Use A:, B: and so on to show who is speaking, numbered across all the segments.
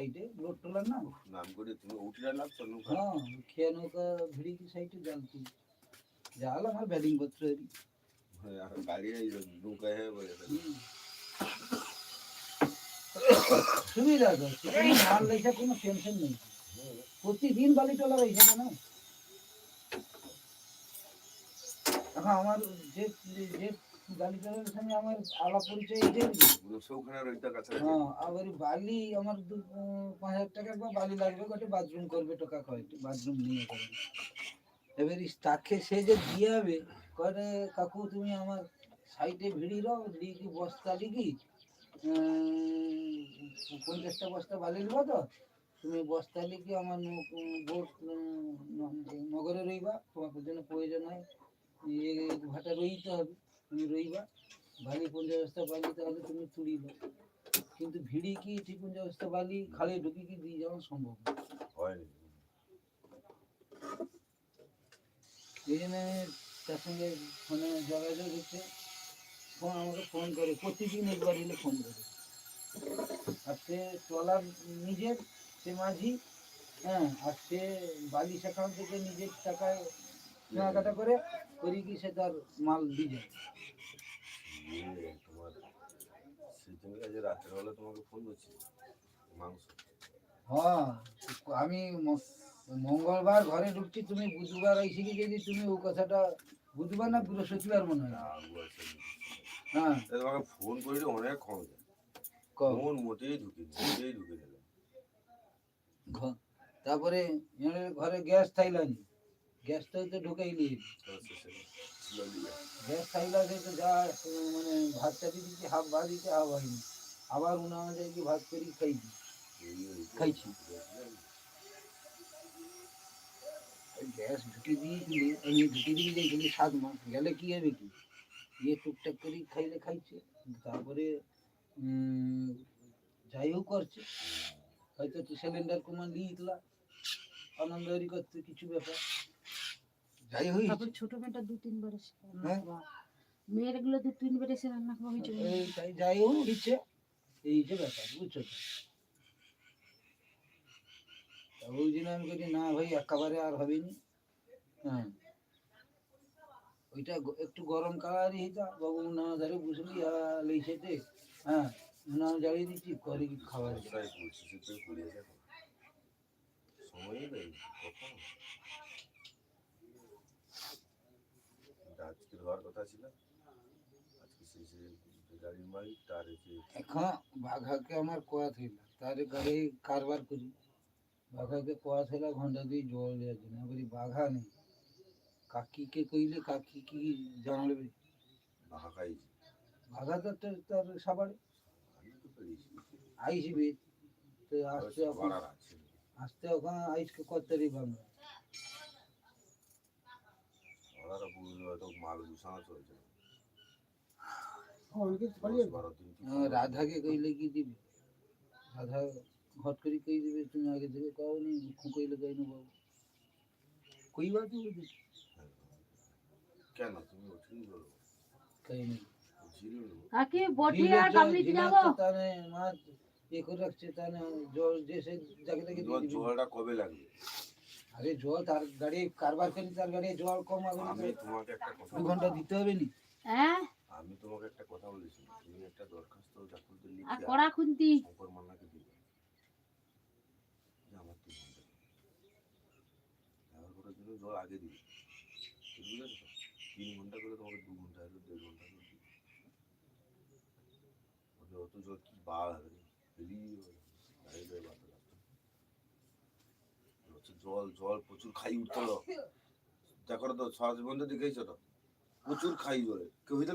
A: সাইডে load taller না
B: নাম করে তুমি উঠিলে লাগছো নৌকা
A: হ্যাঁ খেয়া নৌকা ভিড়ি কি সাইডে জাল তুই জাল আমার ব্যাটিং পত্র এরই।
B: হ্যাঁ, আর গাড়ি এই নৌকায় হয়ে বলে
A: হুম। সুবিধা তো সেখানে মাল লেখা কোনো টেনশন নেই প্রতিদিন বালি টলার এইখানে না এখন আমার যে যে আমার পরিচয়
B: কাছে
A: হ্যাঁ আবার বালি আমার দু পাঁচ হাজার টাকা বা বালি লাগবে বাথরুম করবে বাথরুম নিয়ে করবে তাকে সে যে হবে কাকু তুমি আমার সাইডে ভিড়ি রাও লিখি বস্তা লিখি পঞ্চাশটা বস্তা বালি নেব তো? তুমি বস্তা লিখি আমার নগরে রইবা, তোমার জন্য প্রয়োজন হয়। ভাটা রইতে হবে। তুমি রইবা বালি পঞ্চাশ বস্তা বালি তাহলে তুমি তুলিবে কিন্তু ভিড়ি কি পঞ্চাশ বস্তা বালি খালে ঢুকি কি দিয়ে যাওয়া সম্ভব। এই জন্য তার সঙ্গে ফোনে যোগাযোগ হচ্ছে। ফোন আমাকে ফোন করে প্রতিদিন একবার এলে ফোন করে। আর সে ট্রলার নিজের সে মাঝি হ্যাঁ আর সে বালি সেখান থেকে নিজের টাকায় কেনাকাটা করে করি কি সে তার মাল দিয়ে হ্যাঁ আমি মঙ্গলবার ঘরে ঢুকছি, তুমি বুধবার এসে কি যদি তুমি ও কথাটা বুধবার না বৃহস্পতিবার মনে হয়? হ্যাঁ।
B: ফোন করিলে অনেক ক্ষণ যায়
A: ক-
B: ফোন মোটেই ঢুকি মোটেই ঢুকে
A: তারপরে ঘরে গ্যাস থাইলানি। গ্যাসটাও তো ঢুকাই নিয়ে
B: তার শেষে ছিল লিয়ে।
A: গ্যাস থাইলা সে তো যা মানে ভাত চাপি দিচ্ছি হাফ ভাত দিচ্ছে হাফ হয়নি। আবার উনা যায় কি ভাত করি খাইছি। খাইছি। গ্যাস ঢুকে দিয়েছিলি আমি ঢুকে দিয়ে যাইছিলি সাত মাস। গেলে কি হবে কি? ইয়ে টুকটাক করে খাইলে খাইছে, তারপরে যাই হোক করছে। হয়তো তো সিলিন্ডার কমা লিখলা আনন্দরি করতে কিছু ব্যাপার। যাই
C: ছোট মেয়েটা দু তিনবার এসে রান্না
A: হ্যাঁ?
C: মেয়েরগুলো দু তিনবার এসে রান্না করা হয়েছে
A: এই তাই যাই হোক ইচ্ছে এই যে ব্যাপার বুঝছ তো? ওই জন্য আমি বলি না ভাই একেবারে আর হবে নি হ্যাঁ। ওইটা একটু গরম কালারই হইতা বাবু না ধরে বুঝলি লেইছেতে হ্যাঁ না জ্বালিয়ে দিচ্ছি করে কি খাবার
B: সময়ই নেই হওয়ার কথা ছিল। আজকে সেই সে গাড়ির মালিক তার এসে
A: এখন বাঘাকে আমার কোয়া থইল তারে গাড়ি কারবার করি। বাঘাকে কোয়া থইলা ঘণ্টা দিয়ে জল দেওয়ার জন্য। আমি বলি বাঘা নেই। কাকিকে কইলে কাকি কি জানবে
B: বাহা খাইছি
A: বাঘা তো তার তার সাবারে
B: আমি তো পেরেছি
A: আইসবে তো আসতে ওখানে আইসকে করতে বাংলা
B: ওরা বুঝলো হয়তো মাল গুছানো চলছে
A: হ্যাঁ,
B: দশ বারো দিন কি
A: আহ, রাধাকে কইলে কি দিবে রাধা হট করে কই দিবে তুমি আগে থেকে কাও নি কইলে কই না বাবু কইবা তো বুঝি
B: কেন তুমি ওঠেনি বলো
A: কই নেই
B: ছিল
C: কাকে বটি
A: ঝিলের
C: আর
A: জল-
C: গামলি
A: ঝিলের আরে জল তার গাড়ি কারবার করি তার গাড়ি জল কম হবে।
B: আমি তোমাকে একটা কথা
A: দু ঘণ্টা দিতে হবে নি?
C: হ্যাঁ?
B: আমি তোমাকে একটা কথা বলেছি। তুমি একটা দরখাস্ত
C: আর
B: লিখে
C: কড়া খুন্তি?
B: শঙ্কর মান্নাকে দিবে। আমার তিন ঘণ্টা ব্যবহার করার জন্য জল আগে দিবে। বুঝতে তো? তিন ঘণ্টা করে তোমাকে দু ঘণ্টা হলো দেড় ঘণ্টা হলো। দিবে ওদের অত জল কি বার হবে যাবে গাড়ি হচ্ছে জল জল প্রচুর খাই উঠতে হলো দেখো তো সরাজ বন্ধু দেখেছ তো? প্রচুর খাই জলে। কেউ হইতে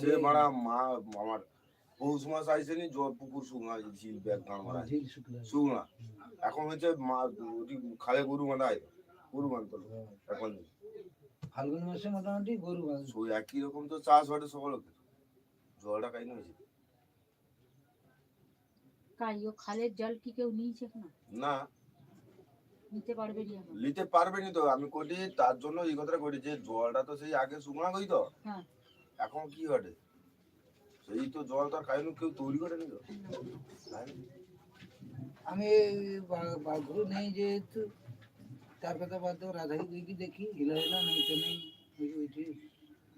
B: সে মারা মা আমার পৌষ মাস আইসেনি জল পুকুর শুকনা ঝিল ব্যাগ গান মারা। শুকনা। এখন হচ্ছে মা ওটি খালে গরু বাঁধা গরু বাঁধতো এখন।
A: ফাল্গুন মাসে মোটামুটি গরু বাঁধে।
B: ওই একই রকম তো চাষ হয় সকল জলটা কাই হয়েছে।
C: কাইও খালের জল কি কেউ নিয়েছে না
B: না।
C: নিতে পারবে না
B: নিতে পারবে নি তো আমি করি তার জন্য এই কথাটা করি যে জলটা তো সেই আগে শুকনা হই তো?
C: হ্যাঁ।
B: এখন কি ঘটে? সেই তো জল তো আর কাইনু কেউ তৈরি করেনি তো?
A: আমি বাঘু নেই যেহেতু তার কথা বাদ দাও রাধাকে দেখি দেখি হিলা হিলা নেই তো নেই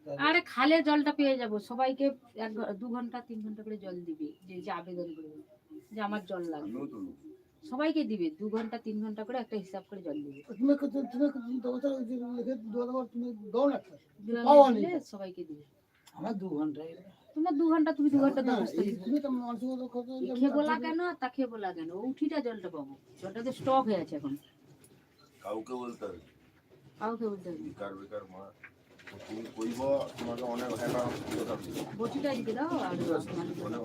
C: আরে খালে জলটা পেয়ে যাব সবাইকে এক ঘ- দু ঘণ্টা তিন ঘণ্টা করে জল দিবি যে যে আবেদন করবে যে আমার জল লাগবে। সবাইকে দিবে দু ঘণ্টা তিন ঘণ্টা করে একটা হিসাব করে জল দিবে। সবাইকে দিবে।
A: আমার দু ঘন্টায়
C: তোমার দু ঘণ্টা তুমি দু ঘণ্টা
D: তুমি তো মানুষের মতো কথা যে আমি
C: খেবো
D: তার
C: কেন আর তা ও উঠিটা জলটা পাবো। জলটা তো স্টক হয়ে আছে এখন।
B: কাউকে বলতে হবে।
C: কাউকে বলতে হবে না।
B: বেকার বেকার মা। তুমি কইব তোমাকে অনেক হেঁটা
C: বটিটা দিতে দাও আর
B: অনেক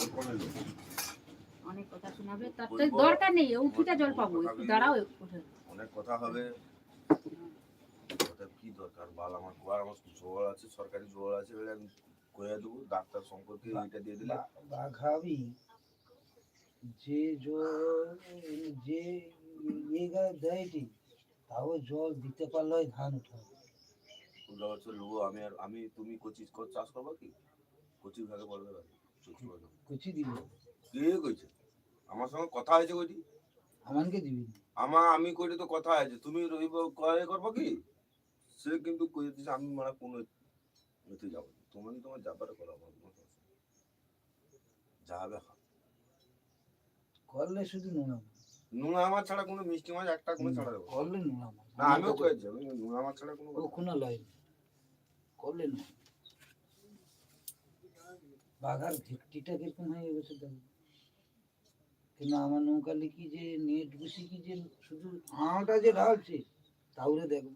C: অনেক কথা শোনাবে। তার তো দরকার নেই উঠিটা জল পাবো একটু দাঁড়াও
B: অনেক কথা হবে। কি দরকার? বাল আমার কুয়ার আমার জোয়ার আছে সরকারি জোয়ার আছে বলে আমি কয়ে দেবো। ডাক্তার শঙ্করকে এইটা দিয়ে দিলে।
A: বাঘাবি যে জল যে ইয়ে দেয়টি তাও জল দিতে পারলে হয় ধান উঠাবে
B: বছর আমি আর আমি তুমি কচি কর চাষ করব কি? কচি ভাগে না। কুচি
A: দিবে।
B: কে কইছে? আমার সঙ্গে কথা হয়েছে কইটি?
A: আমানকে দিবি।
B: আমার আমি কইলে তো কথা আছে তুমি রইব কয়ে করব কি? সে কিন্তু কই দিছে আমি মানে কোনো এতে যাব। তোমার তোমার যাবারে করো আমার কোনো যাবে
A: করলে শুধু নোনাম
B: নুন আমার ছাড়া কোনো মিষ্টি মাছ একটা কোনো ছাড়া দেবো।
A: করলে নোনাম
B: না আমিও কয়েছি আমি নুন আমার ছাড়া কোনো কথা-
A: কখনো করলে না বাঘার ভিত্তিটা কীরকম হয় এবছর দেখো। কিন্তু আমার নৌকা লিখি যে নেট বসি কি যে শুধু হাঁটা যে ঢালছে তাহলে দেখো।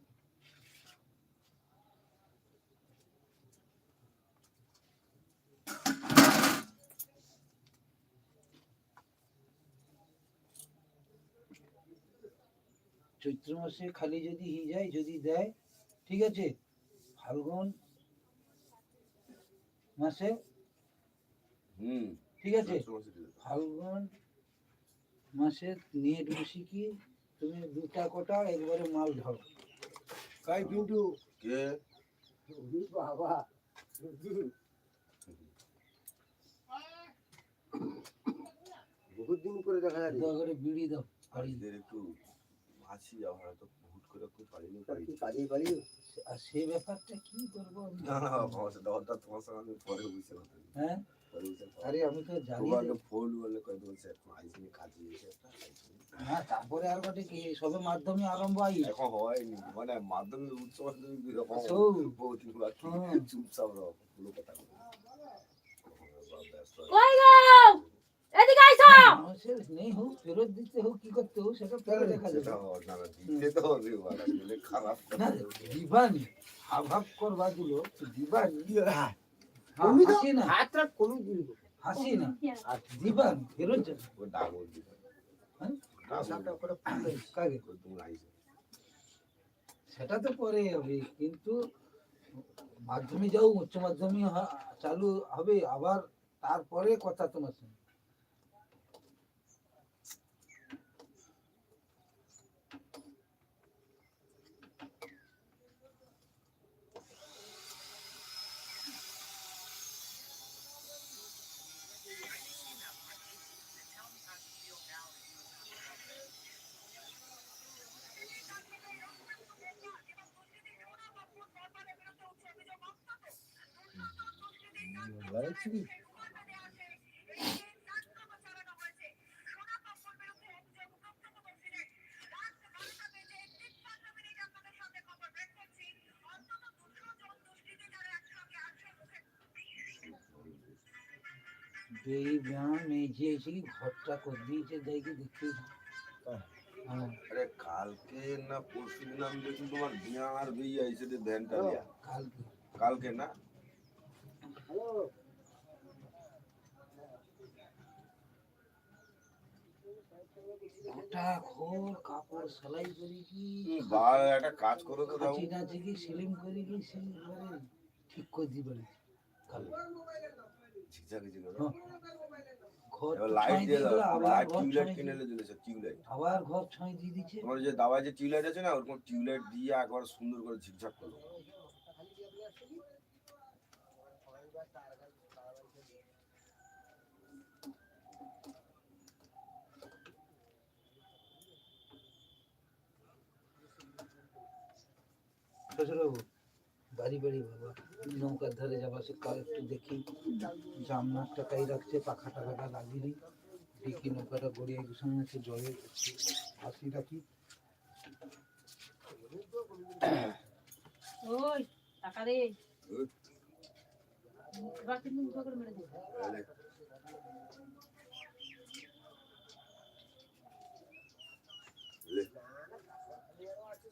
A: চৈত্র মাসে খালি যদি হি যায় যদি দেয় ঠিক আছে? ফাল্গুন মাসে
B: হুম।
A: ঠিক আছে? ফাল্গুন মাসে নেট বসি কি? তুমি দুটা কোটা একবারে মাল ধরো।
D: কাই কিন্তু
B: কে?
D: বাবা বহুত দিন করে দেখা যায়
A: দয়া করে বিড়ি দাও বাড়ি।
B: আজকের একটু আছি আবার হয়তো হুট করে খুব পারিনি পারি
D: কাজে পারি
A: আর সে ব্যাপারটা কি করব আমি?
B: না না আমার হঠাৎ তোমার সঙ্গে পরে বুঝতে
A: হ্যাঁ? আরে আমি তো জানি
B: ফোন বলে কয়ে দেবো স্যার আইসিনি কাজে এসে একটা আইসিনি।
A: হ্যাঁ তারপরে আর গোটে কি সবে মাধ্যমে আরম্ভ আই
B: এখন হয়নি মানে মাধ্যমিক উচ্চ মাধ্যমিক বহুদিন বাকি। চুপচাপ রহ কোনো কথা বলো না। ব্যস্ত
C: কই গো এদিকে আইসো
A: মানুষের নেই হোক ফেরত দিতে হোক কি করতে হোক সেটা পরে দেখা যাবে
B: সেটা না, না, দিতে তো হবে খারাপ।
A: দিবানি করবা গুলো দিবানি
D: তুমি তো হাতটা
A: হাসি না আর ফেরত যাবে
B: ও দিবে।
A: হ্যাঁ? সেটা তো পরে হবে কিন্তু মাধ্যমিক যাও উচ্চ মাধ্যমিক চালু হবে আবার তারপরে কথা তোমার সঙ্গে এই ব্যায়াম এই এসে কি ঘরটা করে দিয়েছে দেখি দেখি। হ্যাঁ।
B: আরে কালকে না পরশু দিন আমি দেখি তোমার বিয়া আর আইসে ভ্যানটা
A: কালকে।
B: কালকে না?
D: হ্যালো।
A: গোটা ঘর কাপড় সেলাই করি কি
B: বা একটা কাজ করো তো দাও
A: কাঁচি টাচি কি সিলিং করি কি সেই ঘরে ঠিক করে দিই বাড়ি কালকে
B: ঝিকঝাকি ছিল
A: হ্যাঁ। ঘর
B: লাইট দিয়ে
A: দিয়ে
B: দাও
A: আবার
B: লাইট
A: ঘর
B: টিউবলাইট কিনে টিউবলাইট
A: আবার ঘর ছাই দিয়ে দিচ্ছে।
B: তোমার যে দাওয়ায় যে টিউবলাইট আছে না ওরকম টিউবলাইট দিয়ে একবার সুন্দর করে ঝিকঝাক করো
A: শ্বশুরবাবু বাড়ি বাড়ি বাবা নৌকার ধারে যাবা সে কাল একটু দেখি জামনার টাকাই রাখছে পাখা টাকাটা লাগিয়ে দিই দেখি নৌকাটা গড়িয়ে গুছানো আছে জলে হাসি রাখি।
C: ওই টাকা কিন্তু মুখে করে মেরে দেবো তুই কে হয় তুই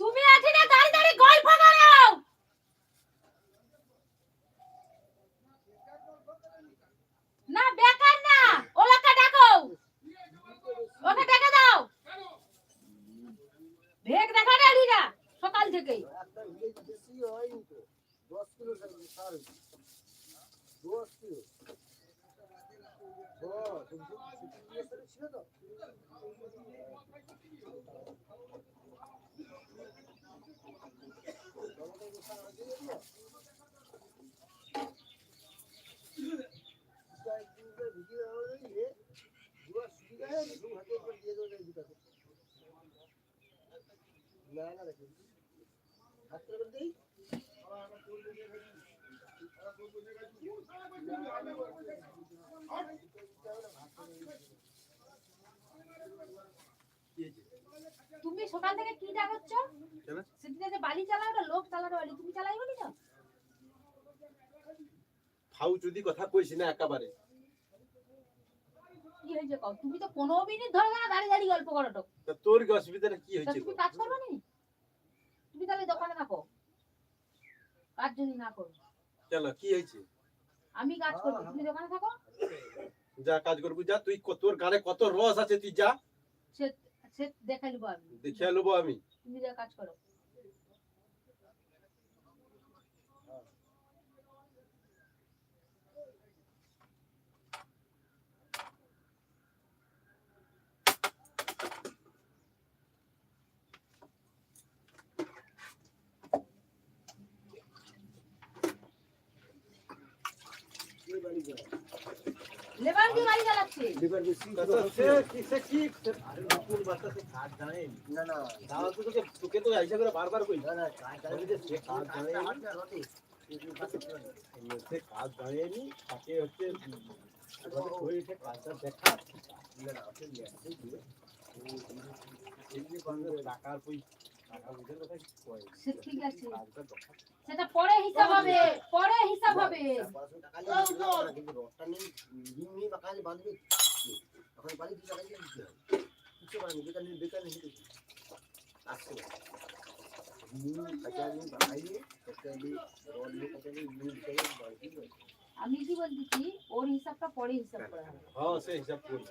C: তুমি আছি না দাঁড়ি দাঁড়ি গল্প করো না বেকার না ওলাকে ডাকো ওকে ডেকে দাও ভেগ দেখা গেলি না সকাল থেকেই
D: একটা ভিলেজ বেশি হয়নি তো দশ কিলো সার হয়েছে। দশ কিলো ও, তুমি তো ছুটি নিয়ে এসেছিলে ছিল তো? টমেটো সার হয়েছে দেখল? দুটা একদিন করে ভিজিয়ে দেওয়া হলো যে, দুটো শুকিয়ে গেছে, শুধু হাতে একবার দিয়ে দেবো এই দুটাকে। না না দেখুন হাত করে দিই
C: তুমি সকাল থেকে কি
B: কেন?
C: সেদিনে বালি চালাও না লোক চালানো বালি। তুমি চালাই বলি না
E: ফাউ যদি কথা কইছি না একেবারে।
C: কি হয়েছে তুমি তো পনেরো মিনিট ধরে না দাঁড়িয়ে দাঁড়িয়ে গল্প করো তো।
E: তোর কি অসুবিধাটা কি হয়েছে
C: তুমি কাজ করবে না তুমি তাহলে দোকানে থাকো। কাজ যদি না করো।
E: কেন কি হয়েছে?
C: আমি কাজ করব তুমি দোকানে থাকো।
E: যা কাজ করবি যা। তুই তোর গানে কত রস আছে তুই যা।
C: সে সে দেখাই নেব আমি।
E: দেখিয়ে নেব আমি।
C: তুমি যা কাজ করো। লেবার দিয়ে চালাচ্ছে।
E: সে কি সে কি? আরে নতুন বাচ্চা সে কাজ জানে।
D: না না।
E: দাদা তো তোকে তোকে তো আইসা করে বারবার কই
D: না না জানি সে কাজ জানে
E: সে কাজ জানেনি তাকে হচ্ছে কই সে কাজটা দেখা।
C: ঠিক আছে সেটা পরে হিসাব হবে পরে হিসাব হবে। আমি কি বলতেছি ওর হিসাবটা পরে হিসাব করা হবে।
E: হ্যাঁ সে হিসাব করবে।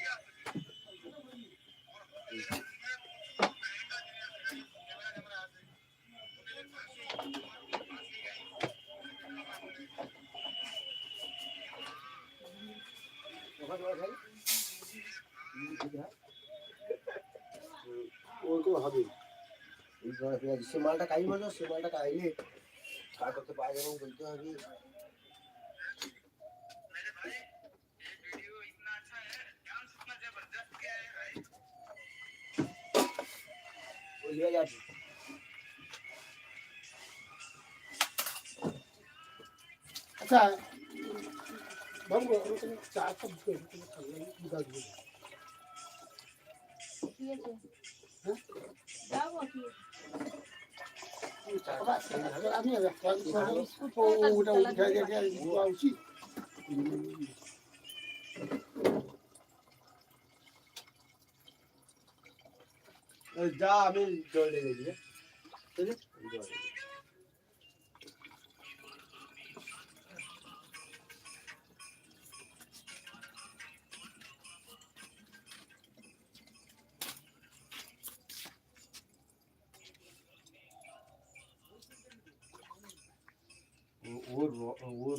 D: সে মালটা কাই বলো সে মালটা কাইলে কার করতে পারে এবং বলতে হবে ওই জায়গায় যাচ্ছি আচ্ছা বাবু আমি চা সব
C: ঠিক আছে যাব কি
D: আমি
C: ওটা উঠে
D: গেছে
E: উচিত যা আমি জল দিয়ে দিই। হ্যাঁ?